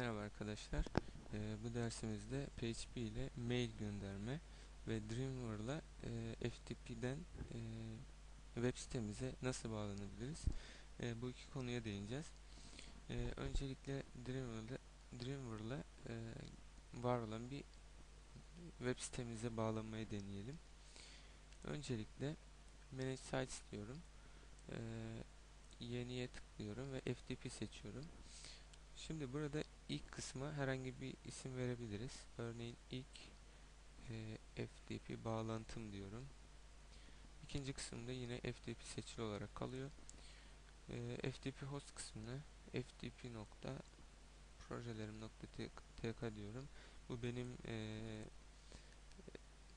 Merhaba arkadaşlar. Ee, bu dersimizde PHP ile mail gönderme ve Dreamweaver ile FTP'den e, web sitemize nasıl bağlanabiliriz? E, bu iki konuya değineceğiz. E, öncelikle Dreamweaver ile, Dreamweaver ile e, var olan bir web sitemize bağlanmayı deneyelim. Öncelikle Manage Sites diyorum. E, yeniye tıklıyorum ve FTP seçiyorum. Şimdi burada ilk kısma herhangi bir isim verebiliriz. Örneğin ilk e, FTP bağlantım diyorum. İkinci kısımda yine FTP seçili olarak kalıyor. E, FTP host kısmına ftp nokta projelerim nokta tk diyorum. Bu benim e,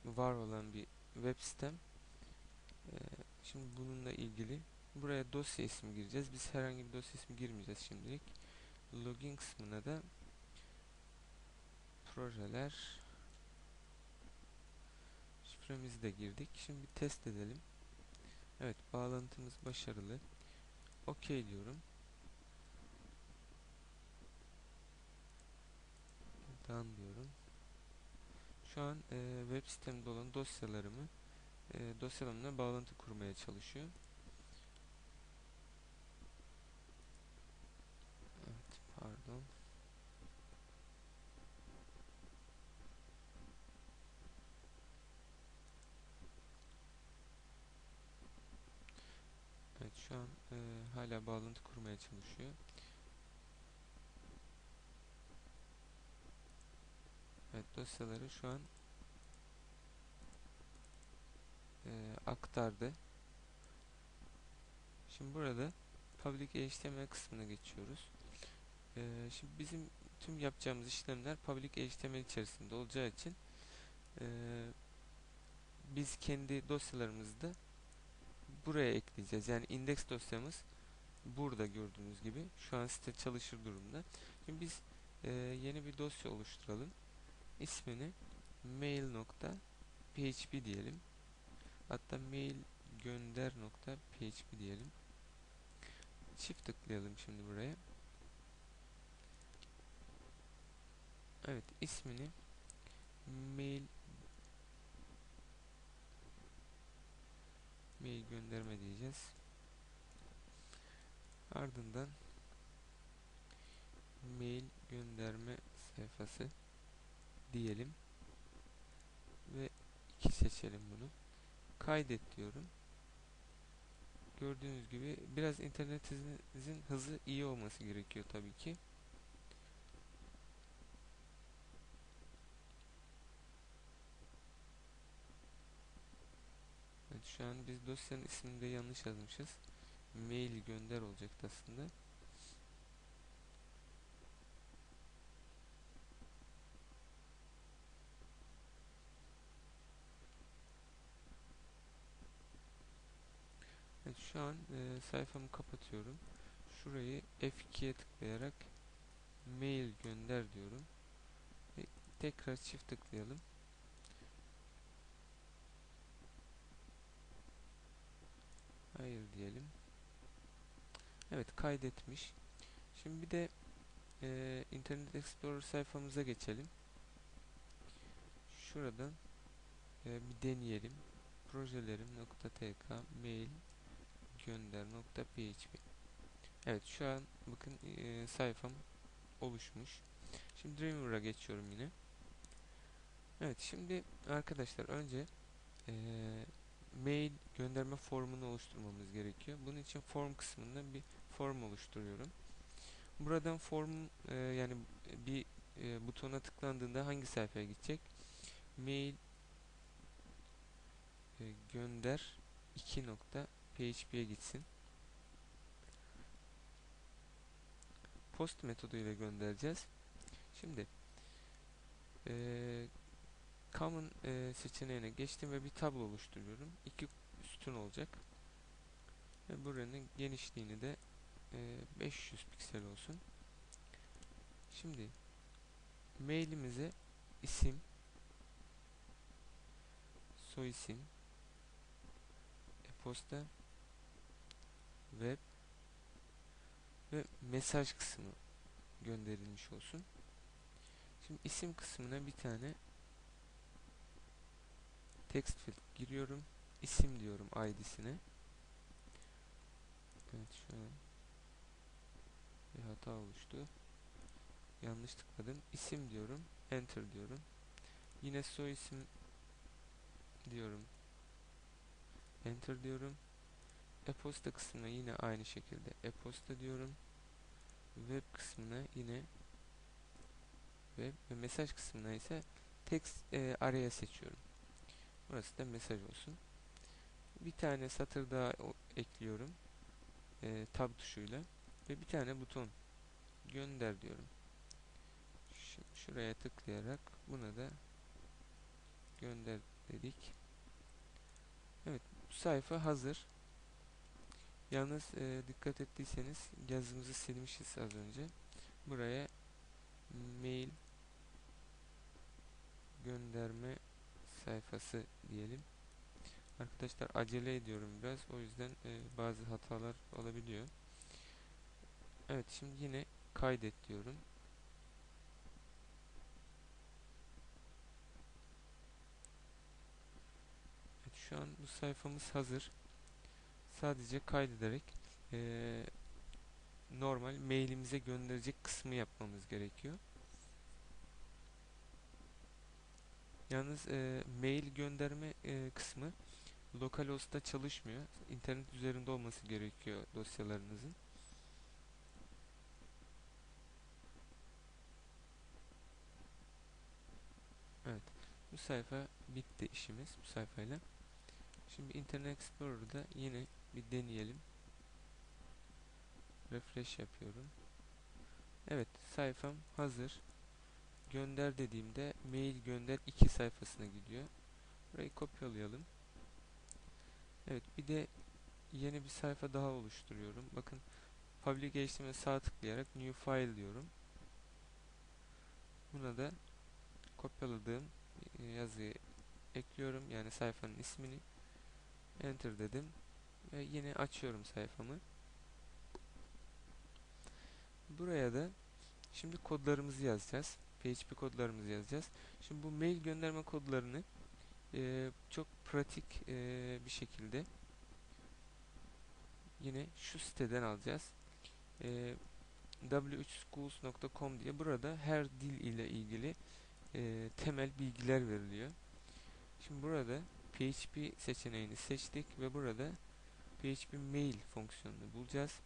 var olan bir web sitem. E, şimdi bununla ilgili buraya dosya ismi gireceğiz. Biz herhangi bir dosya ismi girmeyeceğiz şimdilik login kısmına da projeler şifremizi de girdik. Şimdi test edelim. Evet bağlantımız başarılı. OK diyorum. Done diyorum. Şu an e, web sitemde olan dosyalarımı e, dosyalarımla bağlantı kurmaya çalışıyor. Pardon. Evet şu an e, hala bağlantı kurmaya çalışıyor. Evet dosyaları şu an e, aktardı. Şimdi burada Public HTML kısmına geçiyoruz. Ee, şimdi bizim tüm yapacağımız işlemler public HTML içerisinde olacağı için e, biz kendi dosyalarımızda buraya ekleyeceğiz. Yani index dosyamız burada gördüğünüz gibi şu an site çalışır durumda. Şimdi biz e, yeni bir dosya oluşturalım. İsmini mail.php diyelim. Hatta mail gönder.php diyelim. Çift tıklayalım şimdi buraya. Evet ismini mail mail gönderme diyeceğiz. Ardından mail gönderme sayfası diyelim ve iki seçelim bunu. Kaydet diyorum. Gördüğünüz gibi biraz internetinizin hızı iyi olması gerekiyor tabii ki. Şu an biz dosyanın ismini de yanlış yazmışız. Mail gönder olacaktı aslında. Evet şu an e, sayfamı kapatıyorum. Şurayı F2'ye tıklayarak mail gönder diyorum. Ve tekrar çift tıklayalım. Hayır diyelim. Evet kaydetmiş. Şimdi bir de e, Internet Explorer sayfamıza geçelim. Şuradan e, bir deneyelim. Projelerim.tk mail gönder.php Evet şu an bakın e, sayfam oluşmuş. Şimdi Dreamweaver'a geçiyorum yine. Evet şimdi arkadaşlar önce eee mail gönderme formunu oluşturmamız gerekiyor. Bunun için form kısmında bir form oluşturuyorum. Buradan form e, yani bir e, butona tıklandığında hangi sayfaya gidecek? Mail e, gönder 2 nokta php'ye gitsin. Post metodu ile göndereceğiz. Şimdi e, Common e, seçeneğine geçtim ve bir tablo oluşturuyorum. İki sütun olacak. Ve buranın genişliğini de e, 500 piksel olsun. Şimdi mailimize isim, soy isim, e-posta, web ve mesaj kısmı gönderilmiş olsun. Şimdi isim kısmına bir tane text field giriyorum. İsim diyorum id'sine. Evet an bir hata oluştu. Yanlış tıkladım. İsim diyorum. Enter diyorum. Yine soy isim diyorum. Enter diyorum. E-posta kısmına yine aynı şekilde e-posta diyorum. Web kısmına yine web ve mesaj kısmına ise text e, araya seçiyorum. Burası da mesaj olsun. Bir tane satır daha ekliyorum. E, tab tuşuyla ve bir tane buton gönder diyorum. Şimdi şuraya tıklayarak buna da gönder dedik. Evet bu sayfa hazır. Yalnız e, dikkat ettiyseniz yazımızı silmişiz az önce. Buraya mail gönderme sayfası diyelim. Arkadaşlar acele ediyorum biraz. O yüzden e, bazı hatalar olabiliyor. Evet şimdi yine kaydet diyorum. Evet, şu an bu sayfamız hazır. Sadece kaydederek e, normal mailimize gönderecek kısmı yapmamız gerekiyor. Yalnız e, mail gönderme e, kısmı localhost'ta çalışmıyor. İnternet üzerinde olması gerekiyor dosyalarınızın. Evet. Bu sayfa bitti işimiz bu sayfayla. Şimdi Internet Explorer'da yine bir deneyelim. Refresh yapıyorum. Evet sayfam hazır. Gönder dediğimde mail gönder iki sayfasına gidiyor. Burayı kopyalayalım. Evet bir de yeni bir sayfa daha oluşturuyorum. Bakın Public HTML'e sağ tıklayarak New File diyorum. Buna da kopyaladığım e, yazıyı ekliyorum. Yani sayfanın ismini Enter dedim. Ve yine açıyorum sayfamı. Buraya da şimdi kodlarımızı yazacağız. PHP kodlarımızı yazacağız. Şimdi bu mail gönderme kodlarını e, çok pratik e, bir şekilde yine şu siteden alacağız. E, w3schools.com diye burada her dil ile ilgili e, temel bilgiler veriliyor. Şimdi burada PHP seçeneğini seçtik ve burada PHP mail fonksiyonunu bulacağız.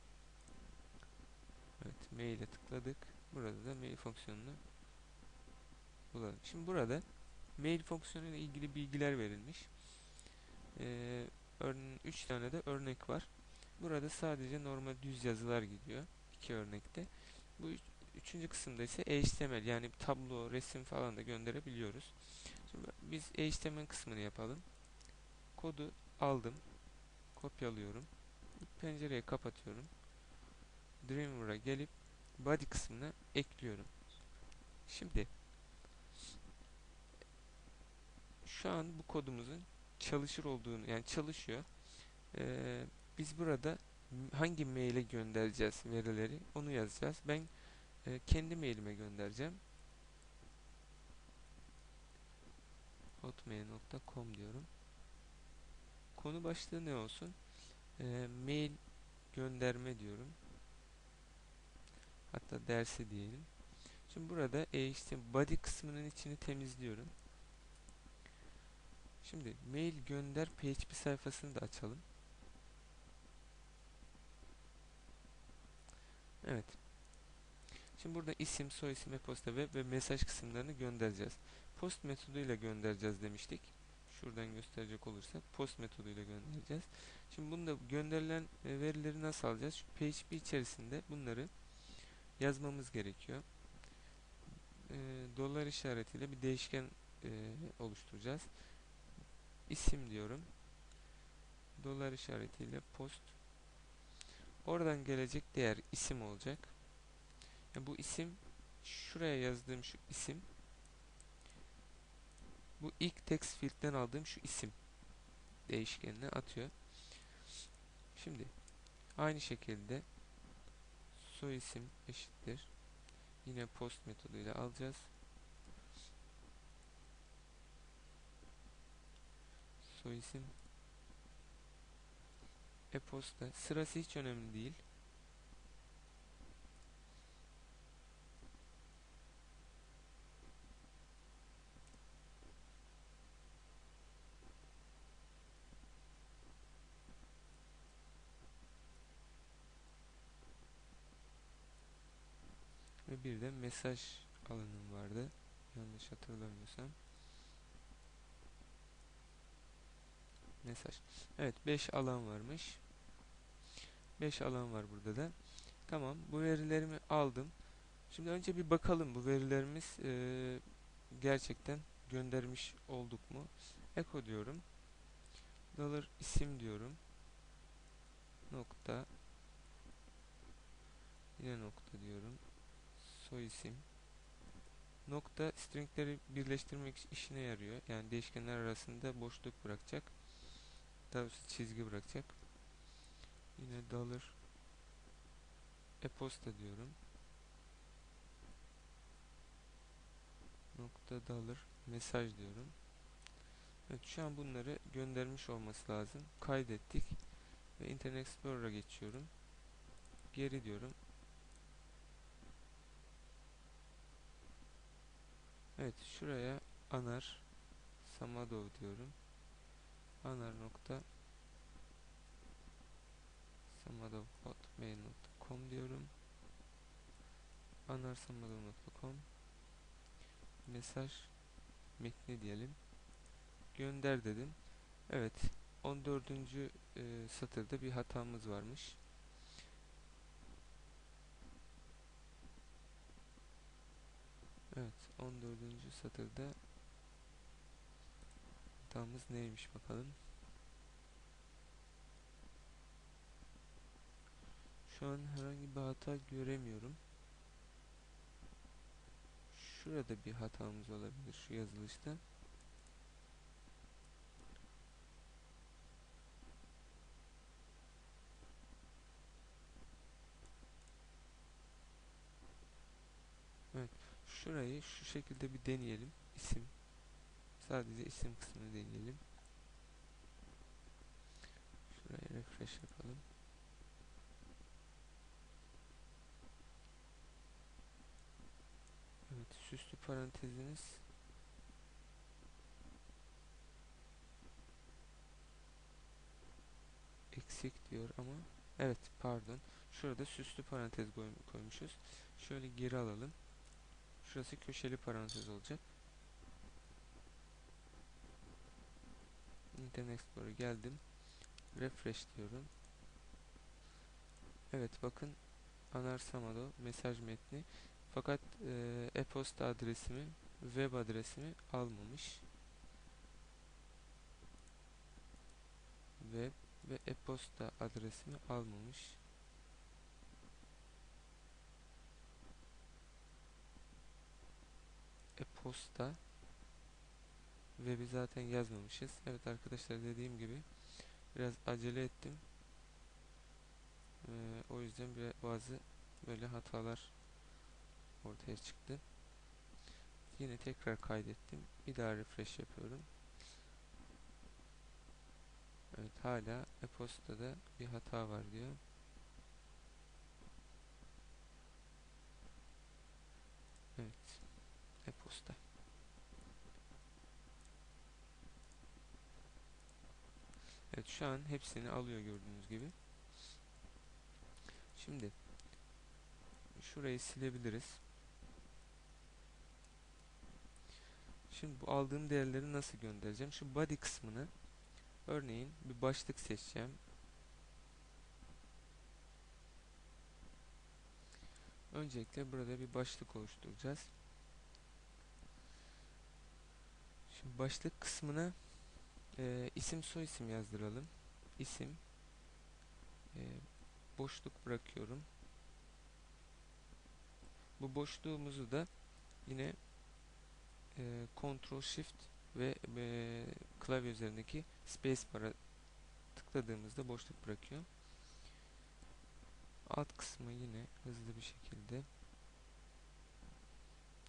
Evet, mail'e tıkladık. Burada da mail fonksiyonunu bulalım. Şimdi burada mail fonksiyonu ile ilgili bilgiler verilmiş. Ee, örneğin 3 tane de örnek var. Burada sadece normal düz yazılar gidiyor. iki örnekte. Bu üç, üçüncü kısımda ise HTML yani tablo, resim falan da gönderebiliyoruz. Şimdi biz HTML kısmını yapalım. Kodu aldım. Kopyalıyorum. Pencereyi kapatıyorum. Dreamweaver'a gelip body kısmına ekliyorum. Şimdi şu an bu kodumuzun çalışır olduğunu yani çalışıyor. Ee, biz burada hangi maile göndereceğiz verileri onu yazacağız. Ben e, kendi mailime göndereceğim. hotmail.com diyorum. Konu başlığı ne olsun? E, mail gönderme diyorum. Hatta dersi diyelim. Şimdi burada e, body kısmının içini temizliyorum. Şimdi mail gönder PHP sayfasını da açalım. Evet. Şimdi burada isim, soyisim, e-posta web ve mesaj kısımlarını göndereceğiz. Post metoduyla göndereceğiz demiştik. Şuradan gösterecek olursak post metoduyla göndereceğiz. Şimdi bunda gönderilen e, verileri nasıl alacağız? Şu PHP içerisinde bunları yazmamız gerekiyor. E, dolar işaretiyle bir değişken e, oluşturacağız. İsim diyorum. Dolar işaretiyle post. Oradan gelecek değer isim olacak. Yani bu isim şuraya yazdığım şu isim bu ilk text field'den aldığım şu isim değişkenine atıyor. Şimdi aynı şekilde soy isim eşittir yine post metoduyla alacağız. Soyisim e-posta sırası hiç önemli değil. Ve bir de mesaj alanım vardı. Yanlış hatırlamıyorsam. Mesaj. Evet 5 alan varmış. 5 alan var burada da. Tamam bu verilerimi aldım. Şimdi önce bir bakalım bu verilerimiz e, gerçekten göndermiş olduk mu? Echo diyorum. Dollar isim diyorum. Nokta. Yine nokta diyorum soy isim nokta stringleri birleştirmek işine yarıyor. Yani değişkenler arasında boşluk bırakacak. Doğrusu çizgi bırakacak. Yine dollar e-posta diyorum. Nokta dollar mesaj diyorum. Evet şu an bunları göndermiş olması lazım. Kaydettik ve Internet Explorer'a geçiyorum. Geri diyorum. Evet şuraya anar samadov diyorum. Anar nokta samadov.hotmail.com diyorum. anarsamadov.com mesaj metni diyelim. Gönder dedim. Evet 14. E, satırda bir hatamız varmış. Evet 14. satırda hatamız neymiş bakalım. Şu an herhangi bir hata göremiyorum. Şurada bir hatamız olabilir şu yazılışta. Evet. Şurayı şu şekilde bir deneyelim. İsim. Sadece isim kısmını deneyelim. Şurayı refresh yapalım. Evet, süslü paranteziniz eksik diyor ama evet pardon. Şurada süslü parantez koymuşuz. Şöyle geri alalım. Şurası köşeli parantez olacak. Internet Explorer geldim. Refresh diyorum. Evet bakın Anarsamado mesaj metni fakat e-posta adresimi web adresimi almamış. Web ve e-posta adresimi almamış. e-posta web'i zaten yazmamışız. Evet arkadaşlar dediğim gibi biraz acele ettim. Ee, o yüzden bazı böyle hatalar ortaya çıktı. Yine tekrar kaydettim. Bir daha refresh yapıyorum. Evet hala e-postada bir hata var diyor. Evet e-posta. Evet şu an hepsini alıyor gördüğünüz gibi. Şimdi şurayı silebiliriz. Şimdi bu aldığım değerleri nasıl göndereceğim? Şu body kısmını örneğin bir başlık seçeceğim. Öncelikle burada bir başlık oluşturacağız. Şimdi başlık kısmına e, isim soyisim yazdıralım. İsim e, boşluk bırakıyorum. Bu boşluğumuzu da yine e, Ctrl Shift ve e, klavye üzerindeki Space Bar'a tıkladığımızda boşluk bırakıyor. Alt kısmı yine hızlı bir şekilde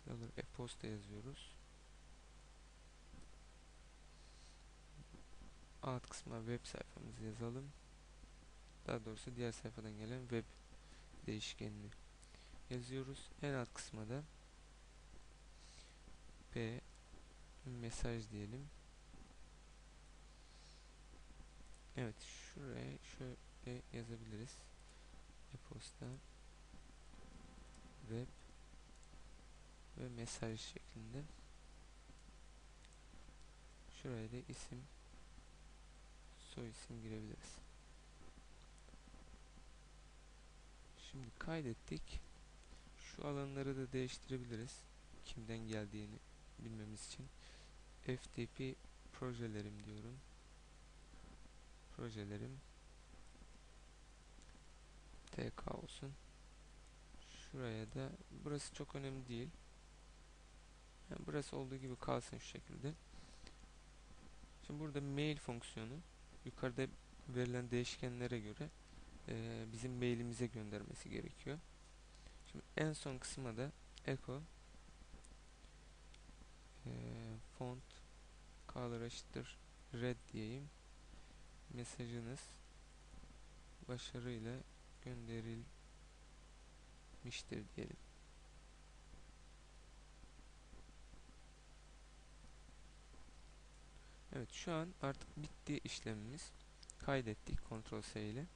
dollar e-posta yazıyoruz. Alt kısma web sayfamızı yazalım. Daha doğrusu diğer sayfadan gelen web değişkenini yazıyoruz. En alt kısma da p mesaj diyelim. Evet şuraya şöyle yazabiliriz. E-posta web ve mesaj şeklinde. Şuraya da isim soy isim girebiliriz. Şimdi kaydettik. Şu alanları da değiştirebiliriz. Kimden geldiğini bilmemiz için. FTP projelerim diyorum. Projelerim TK olsun. Şuraya da burası çok önemli değil. Yani burası olduğu gibi kalsın şu şekilde. Şimdi burada mail fonksiyonu yukarıda verilen değişkenlere göre e, bizim mailimize göndermesi gerekiyor. Şimdi en son kısma da echo e, font color eşittir red diyeyim. Mesajınız başarıyla gönderilmiştir diyelim. Evet şu an artık bitti işlemimiz. Kaydettik Ctrl S ile.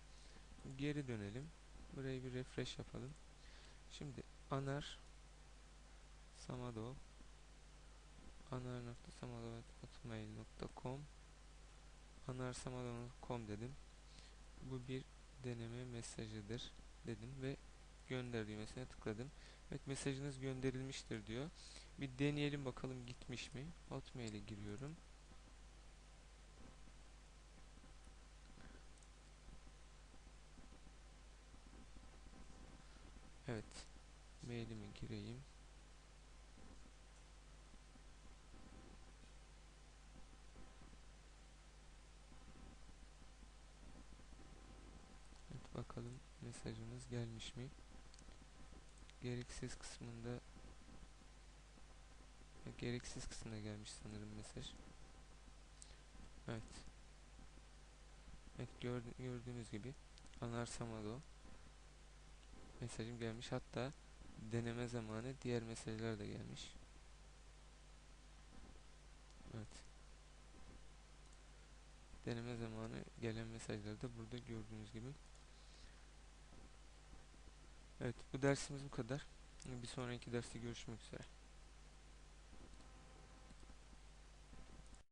Geri dönelim. Burayı bir refresh yapalım. Şimdi anar samadov anar.samadov.hotmail.com anarsamadov.com dedim. Bu bir deneme mesajıdır dedim ve gönder düğmesine tıkladım. Evet mesajınız gönderilmiştir diyor. Bir deneyelim bakalım gitmiş mi? Hotmail'e giriyorum. Evet. Mailimi gireyim. Evet bakalım mesajımız gelmiş mi? Gereksiz kısmında gereksiz kısmına gelmiş sanırım mesaj. Evet. Evet gördüğünüz gibi Anarsamado mesajım gelmiş. Hatta deneme zamanı diğer mesajlar da gelmiş. Evet. Deneme zamanı gelen mesajları da burada gördüğünüz gibi. Evet bu dersimiz bu kadar. Bir sonraki derste görüşmek üzere.